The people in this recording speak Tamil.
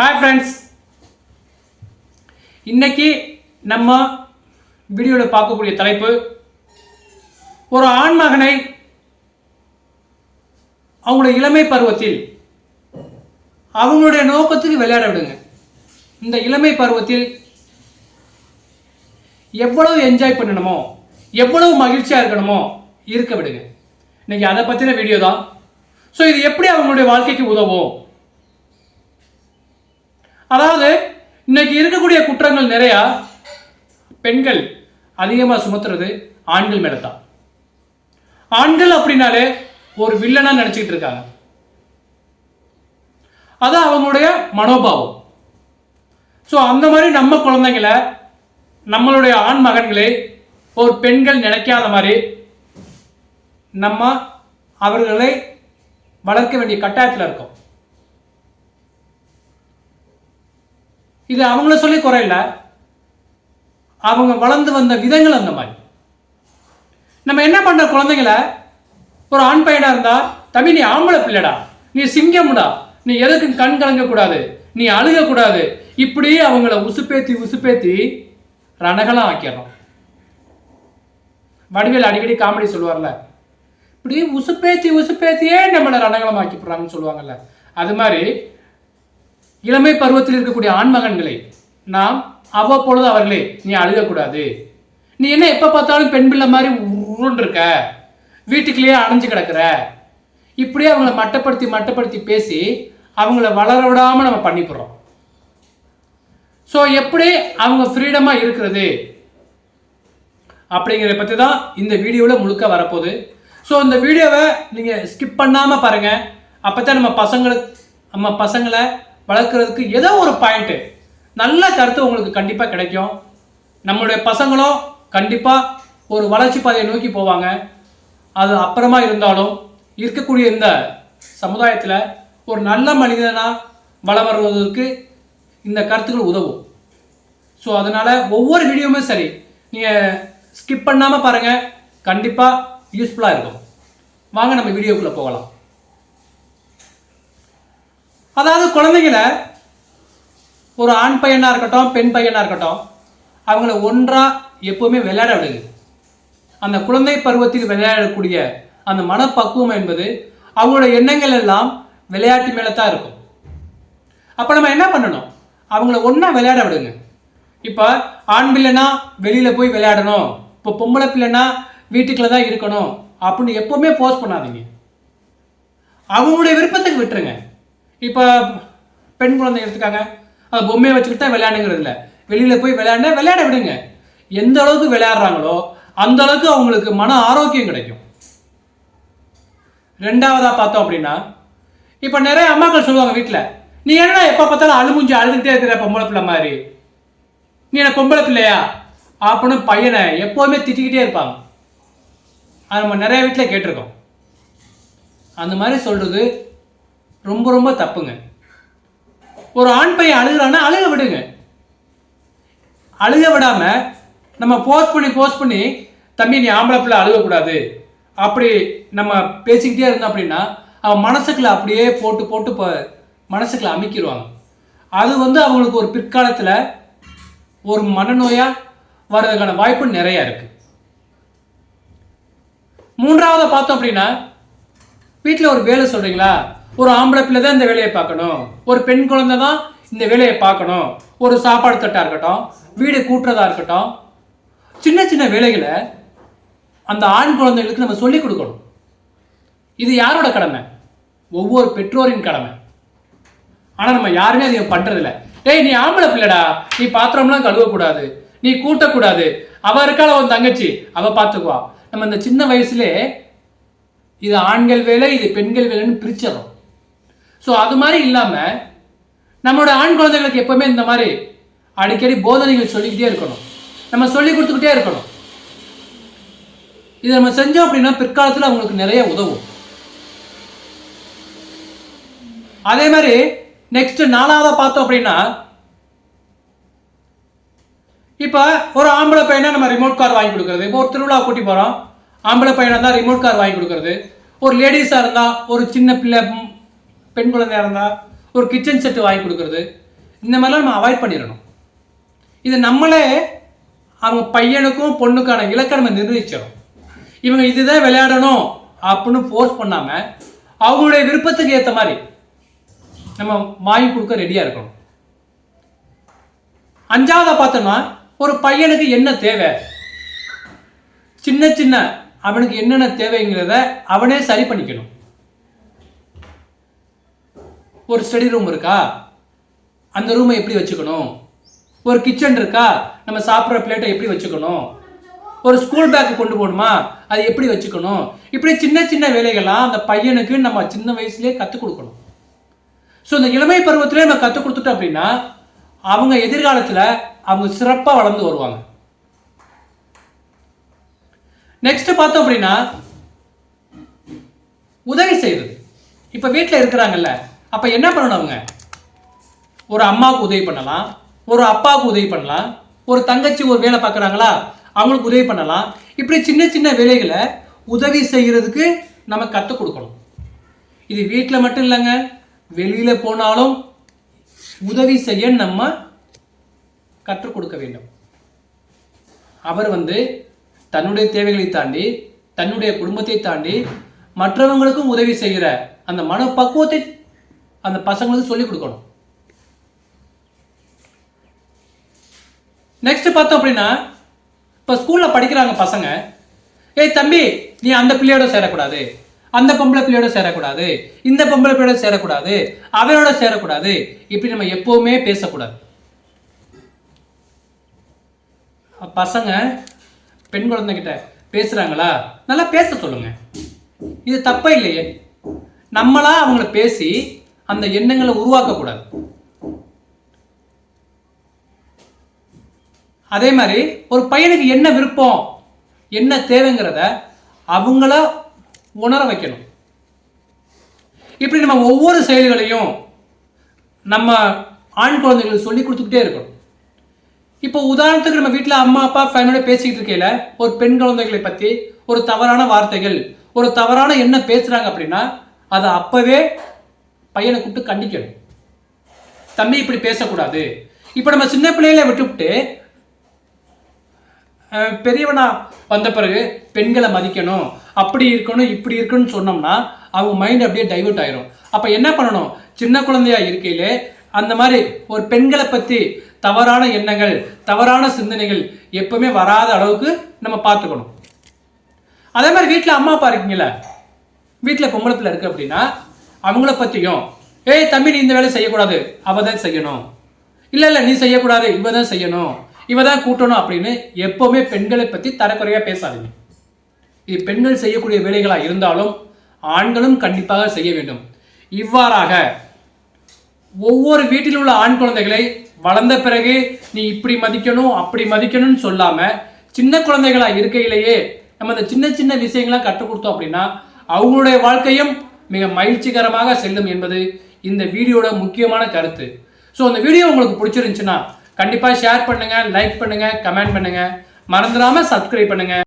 ஹாய் ஃப்ரெண்ட்ஸ் இன்னைக்கு நம்ம வீடியோவில் பார்க்கக்கூடிய தலைப்பு ஒரு ஆண்மகனை அவங்களுடைய இளமை பருவத்தில் அவங்களுடைய நோக்கத்துக்கு விளையாட விடுங்க. இந்த இளமை பருவத்தில் எவ்வளவு என்ஜாய் பண்ணணுமோ எவ்வளவு மகிழ்ச்சியாக இருக்கணுமோ இருக்க விடுங்க. இன்னைக்கு அதை பற்றின வீடியோ தான். ஸோ இது எப்படி அவங்களுடைய வாழ்க்கைக்கு உதவும்? அதாவது இன்னைக்கு இருக்கக்கூடிய குற்றங்கள் நிறையா பெண்கள் அதிகமாக சுமத்துறது ஆண்கள் மேலே தான் ஆண்கள் அப்படின்னாலே ஒரு வில்லனாக நினச்சிக்கிட்டு இருக்காங்க. அதான் அவங்களுடைய மனோபாவம். ஸோ அந்த மாதிரி நம்ம குழந்தைங்களை நம்மளுடைய ஆண் மகன்களை ஒரு பெண்கள் நினைக்காத மாதிரி நம்ம அவர்களை வளர்க்க வேண்டிய கட்டாயத்தில் இருக்கோம். இது அவங்கள சொல்லி குறையில அவங்க வளர்ந்து வந்த விதங்கள் அந்த மாதிரி. நம்ம என்ன பண்ற குழந்தைங்கள? ஒரு ஆண் பையனா இருந்தா தம்பி நீ ஆம்பளை பிள்ளைடா. நீ சிங்கம்டா. நீ எதுக்கு கண் கலங்க கூடாது. நீ அழுக கூடாது. இப்படி அவங்கள உசுப்பேத்தி உசுப்பேத்தி ரணகலம் ஆக்கிடுறோம். வடிவேல் அடிக்கடி காமெடி சொல்லுவார்ல இப்படி உசுப்பேத்தி உசுப்பேத்தியே நம்மளை ரணகலம் ஆக்கி போடுறாங்கன்னு சொல்லுவாங்கல்ல. அது மாதிரி இளமை பருவத்தில் இருக்கக்கூடிய ஆண்மகன்களை நாம் அவ்வப்பொழுது அவர்களே நீ அழுகக்கூடாது. நீ என்ன எப்போ பார்த்தாலும் பெண் பிள்ளை மாதிரி உருண்டிருக்க? வீட்டுக்குள்ளேயே அணைஞ்சு கிடக்குற. இப்படியே அவங்கள மட்டப்படுத்தி மட்டப்படுத்தி பேசி அவங்கள வளர விடாமல் நம்ம பண்ணிப்படுறோம். ஸோ எப்படி அவங்க ஃப்ரீடமாக இருக்கிறது? அப்படிங்கிறத பற்றி தான் இந்த வீடியோவில் முழுக்க வரப்போகுது. ஸோ இந்த வீடியோவை நீங்கள் ஸ்கிப் பண்ணாமல் பாருங்கள் அப்போ தான் நம்ம பசங்களுக்கு நம்ம பசங்களை வளர்க்குறதுக்கு ஏதோ ஒரு பாயிண்ட்டு நல்ல கருத்து உங்களுக்கு கண்டிப்பாக கிடைக்கும். நம்மளுடைய பசங்களும் கண்டிப்பாக ஒரு வளர்ச்சி பாதையை நோக்கி போவாங்க. அது அப்புறமா இருந்தாலும் இருக்கக்கூடிய இந்த சமுதாயத்தில் ஒரு நல்ல மனிதனாக வளம் வருவதற்கு இந்த கருத்துக்கள் உதவும். ஸோ அதனால் ஒவ்வொரு வீடியோவுமே சரி. நீங்கள் ஸ்கிப் பண்ணாமல் பாருங்கள் கண்டிப்பாக யூஸ்ஃபுல்லாக இருக்கும். வாங்க நம்ம வீடியோக்குள்ளே போகலாம். அதாவது குழந்தைங்களை ஒரு ஆண் பையனாக இருக்கட்டும் பெண் பையனாக இருக்கட்டும் அவங்கள ஒன்றாக எப்போவுமே விளையாட விடுது அந்த குழந்தை பருவத்தில் விளையாடக்கூடிய அந்த மனப்பக்குவம் என்பது அவங்களோட எண்ணங்கள் எல்லாம் விளையாட்டு மேலே தான் இருக்கும். அப்போ நம்ம என்ன பண்ணணும்? அவங்கள ஒன்றா விளையாட விடுங்க. இப்போ ஆண் பிள்ளைனா வெளியில் போய் விளையாடணும். இப்போ பொம்பளை பிள்ளைனா வீட்டுக்குள்ளே தான் இருக்கணும். அப்படின்னு எப்போவுமே போஸ்ட் பண்ணாதீங்க. அவங்களுடைய விருப்பத்துக்கு விட்டுருங்க. இப்போ பெண் குழந்தை எடுத்துக்காங்க. அது பொம்மையை வச்சுக்கிட்டு தான் விளையாடுங்கிறது இல்லை. வெளியில் போய் விளையாட விளையாட விடுங்க. எந்த அளவுக்கு விளையாடுறாங்களோ அந்த அளவுக்கு அவங்களுக்கு மன ஆரோக்கியம் கிடைக்கும். ரெண்டாவதாக பார்த்தோம் அப்படின்னா இப்போ நிறைய அம்மாக்கள் சொல்லுவாங்க வீட்டில் நீ என்ன எப்போ பார்த்தாலும் அழுமுஞ்சி அழுதுகிட்டே இருக்கிற பொம்பளை பிள்ளை மாதிரி? நீ என்ன பொம்பளை பிள்ளையா? அப்படின்னு பையனை எப்போவுமே திட்டிக்கிட்டே இருப்பாங்க. அது நம்ம நிறைய வீட்டில் கேட்டிருக்கோம். அந்த மாதிரி சொல்கிறது ரொம்ப ரொம்ப தப்புங்க. ஒரு ஆண் பையன் அழுகுறான்னா அழுக விடுங்க. அழுக விடாம நம்ம போஸ்ட் பண்ணி போஸ்ட் பண்ணி தம்பி நீ ஆம்பளை பிள்ளை அழுகக்கூடாது. அப்படி நம்ம பேசிக்கிட்டே இருந்தோம் அப்படின்னா அவன் மனசுக்குள்ள அப்படியே போட்டு போட்டு இப்போ மனசுக்குள்ள அமைக்கிடுவாங்க அது வந்து அவங்களுக்கு ஒரு பிற்காலத்தில் ஒரு மனநோயாக வர்றதுக்கான வாய்ப்பு நிறையா இருக்கு. மூன்றாவது பார்த்தோம் அப்படின்னா வீட்டில் ஒரு வேலை சொல்கிறீங்களா ஒரு ஆம்பளை பிள்ளை தான் இந்த வேலையை பார்க்கணும். ஒரு பெண் குழந்தை தான் இந்த வேலையை பார்க்கணும். ஒரு சாப்பாடு தட்டாக இருக்கட்டும் வீடு கூட்டுறதா இருக்கட்டும் சின்ன சின்ன வேலைகளை அந்த ஆண் குழந்தைகளுக்கு நம்ம சொல்லிக் கொடுக்கணும். இது யாரோட கடமை? ஒவ்வொரு பெற்றோரின் கடமை. ஆனால் நம்ம யாருமே அதை பண்ணுறதில்ல டேய் நீ ஆம்பளை பிள்ளைடா. நீ பாத்திரம்லாம் கழுவக்கூடாது. நீ கூட்டக்கூடாது. அவள் இருக்காள் உன் தங்கச்சி? அவள் பார்த்துக்குவா நம்ம இந்த சின்ன வயசுலே இது ஆண்கள் வேலை இது பெண்கள் வேலைன்னு பிரிச்சிடறோம். ஸோ அது மாதிரி இல்லாமல் நம்மளோட ஆண் குழந்தைகளுக்கு எப்பவுமே இந்த மாதிரி அடிக்கடி போதனைகள் சொல்லிக்கிட்டே இருக்கணும். நம்ம சொல்லி கொடுத்துக்கிட்டே இருக்கணும். இதை நம்ம செஞ்சோம் அப்படின்னா பிற்காலத்தில் அவங்களுக்கு நிறைய உதவும். அதே மாதிரி நெக்ஸ்ட் நாலாவதாக பார்த்தோம் அப்படின்னா இப்போ ஒரு ஆம்பளை பையனை நம்ம ரிமோட் கார் வாங்கி கொடுக்குறது. இப்போ ஒரு திருவிழா கூட்டி போகிறோம் ஆம்பளை பையனாக இருந்தால் ரிமோட் கார் வாங்கி கொடுக்குறது. ஒரு லேடிஸாக இருந்தால் ஒரு சின்ன பிள்ளை பெண் குழந்தையாக இருந்தால் ஒரு கிச்சன் செட்டு வாங்கி கொடுக்குறது. இந்த மாதிரிலாம் நம்ம அவாய்ட் பண்ணிடணும். இது நம்மளே அவங்க பையனுக்கும் பொண்ணுக்கான இலக்கை நம்ம நிர்ணயிச்சிடும் இவங்க இதுதான் விளையாடணும் அப்படின்னு ஃபோர்ஸ் பண்ணாமல் அவங்களுடைய விருப்பத்துக்கு ஏற்ற மாதிரி நம்ம வாங்கி கொடுக்க ரெடியாக இருக்கணும். அஞ்சாவது பார்த்தோம்னா ஒரு பையனுக்கு என்ன தேவை? சின்ன சின்ன அவனுக்கு என்னென்ன தேவைங்கிறத அவனே சரி பண்ணிக்கணும். ஒரு ஸ்டடி ரூம் இருக்கா? அந்த ரூமை எப்படி வச்சுக்கணும்? ஒரு கிச்சன் இருக்கா? நம்ம சாப்பிட்ற பிளேட்டை எப்படி வச்சுக்கணும்? ஒரு ஸ்கூல் பேக்கு கொண்டு போகணுமா? அது எப்படி வச்சுக்கணும்? இப்படி சின்ன சின்ன வேலைகள்லாம் அந்த பையனுக்கு நம்ம சின்ன வயசுலேயே கற்றுக் கொடுக்கணும். ஸோ இந்த இளமை பருவத்திலே நம்ம கற்றுக் கொடுத்துட்டோம் அப்படின்னா அவங்க எதிர்காலத்தில் அவங்க சிறப்பாக வளர்ந்து வருவாங்க. நெக்ஸ்ட் பார்த்தோம் அப்படின்னா உதவி செய்வது. இப்போ வீட்டில் இருக்கிறாங்கல்ல அப்போ என்ன பண்ணணும் அவங்க? ஒரு அம்மாவுக்கு உதவி பண்ணலாம் ஒரு அப்பாவுக்கு உதவி பண்ணலாம் ஒரு தங்கச்சி ஒரு வேலை பார்க்குறாங்களா அவங்களுக்கு உதவி பண்ணலாம். இப்படி சின்ன சின்ன வேலைகளை உதவி செய்கிறதுக்கு நம்ம கற்றுக் கொடுக்கணும். இது வீட்டில் மட்டும் இல்லைங்க வெளியில் போனாலும் உதவி செய்ய நம்ம கற்றுக் கொடுக்க வேண்டும். அவர் வந்து தன்னுடைய தேவைகளை தாண்டி தன்னுடைய குடும்பத்தை தாண்டி மற்றவங்களுக்கும் உதவி செய்கிற அந்த மனப்பக்குவத்தை அந்த பசங்களுக்கு சொல்லிக் கொடுக்கணும். நெக்ஸ்ட் பார்த்தோம் அப்படின்னா இப்போ ஸ்கூலில் படிக்கிறாங்க பசங்க. ஏய் தம்பி நீ அந்த பிள்ளையோட சேரக்கூடாது. அந்த பொம்பளை பிள்ளையோட சேரக்கூடாது. இந்த பொம்பளை பிள்ளையோட சேரக்கூடாது. அவரோட சேரக்கூடாது. இப்படி நம்ம எப்பவுமே பேசக்கூடாது. பசங்க பெண் குழந்தைகிட்ட பேசுறாங்களா? நல்லா பேச சொல்லுங்க. இது தப்பே இல்லையே. நம்மளா அவங்கள பேசி அந்த எண்ணங்களை உருவாக்கக்கூடாது. அதே மாதிரி ஒரு பையனுக்கு என்ன விருப்பம் என்ன தேவைங்கிறத அவங்கள உணர வைக்கணும். இப்படி நம்ம ஒவ்வொரு செயல்களையும் நம்ம ஆண் குழந்தைகளுக்கு சொல்லி கொடுத்துக்கிட்டே இருக்கணும். இப்போ உதாரணத்துக்கு நம்ம வீட்டில் அம்மா அப்பா ஃபேமிலியோட பேசிக்கிட்டு இருக்கையில ஒரு பெண் குழந்தைகளை பற்றி ஒரு தவறான வார்த்தைகள் ஒரு தவறான என்ன பேசுகிறாங்க அப்படின்னா அதை அப்போவே பையனை கூப்பிட்டு கண்டிக்கணும். தம்பி இப்படி பேசக்கூடாது. இப்போ நம்ம சின்ன பிள்ளைகளை விட்டுவிட்டு பெரியவனா வந்த பிறகு பெண்களை மதிக்கணும். அப்படி இருக்கணும் இப்படி இருக்கணும்னு சொன்னோம்னா அவங்க மைண்ட் அப்படியே டைவர்ட் ஆயிரும். அப்போ என்ன பண்ணணும்? சின்ன குழந்தையா இருக்கையிலே அந்த மாதிரி ஒரு பெண்களை பற்றி தவறான எண்ணங்கள் தவறான சிந்தனைகள் எப்பவுமே வராத அளவுக்கு நம்ம பார்த்துக்கணும். அதே மாதிரி வீட்டில் அம்மா அப்பா இருக்கீங்களா வீட்டில் பொம்பளை பிள்ளை இருக்கு அப்படின்னா அவங்கள பற்றியும் ஏய் தம்பி நீ இந்த வேலை செய்யக்கூடாது. அவ தான் செய்யணும். இல்லை இல்லை நீ செய்யக்கூடாது. இவ தான் செய்யணும். இவ தான் கூட்டணும். அப்படின்னு எப்போவுமே பெண்களை பற்றி தரக்குறையாக பேசாதீங்க. இது பெண்கள் செய்யக்கூடிய வேலைகளாக இருந்தாலும் ஆண்களும் கண்டிப்பாக செய்ய வேண்டும். இவ்வாறாக ஒவ்வொரு வீட்டில் உள்ள ஆண் குழந்தைகளை வளர்ந்த பிறகு நீ இப்படி மதிக்கணும் அப்படி மதிக்கணும்னு சொல்லாமல் சின்ன குழந்தைகளாக இருக்கையிலேயே நம்ம அந்த சின்ன சின்ன விஷயங்களாக கற்றுக் கொடுத்தோம் அப்படின்னா அவங்களுடைய வாழ்க்கையும் மிக மகிழ்ச்சிகரமாக செல்லும் என்பது இந்த வீடியோட முக்கியமான கருத்து. ஸோ அந்த வீடியோ உங்களுக்கு பிடிச்சிருந்துச்சுன்னா கண்டிப்பாக ஷேர் பண்ணுங்கள் லைக் பண்ணுங்கள் கமெண்ட் பண்ணுங்கள் மறந்துடாம சப்ஸ்கிரைப் பண்ணுங்கள்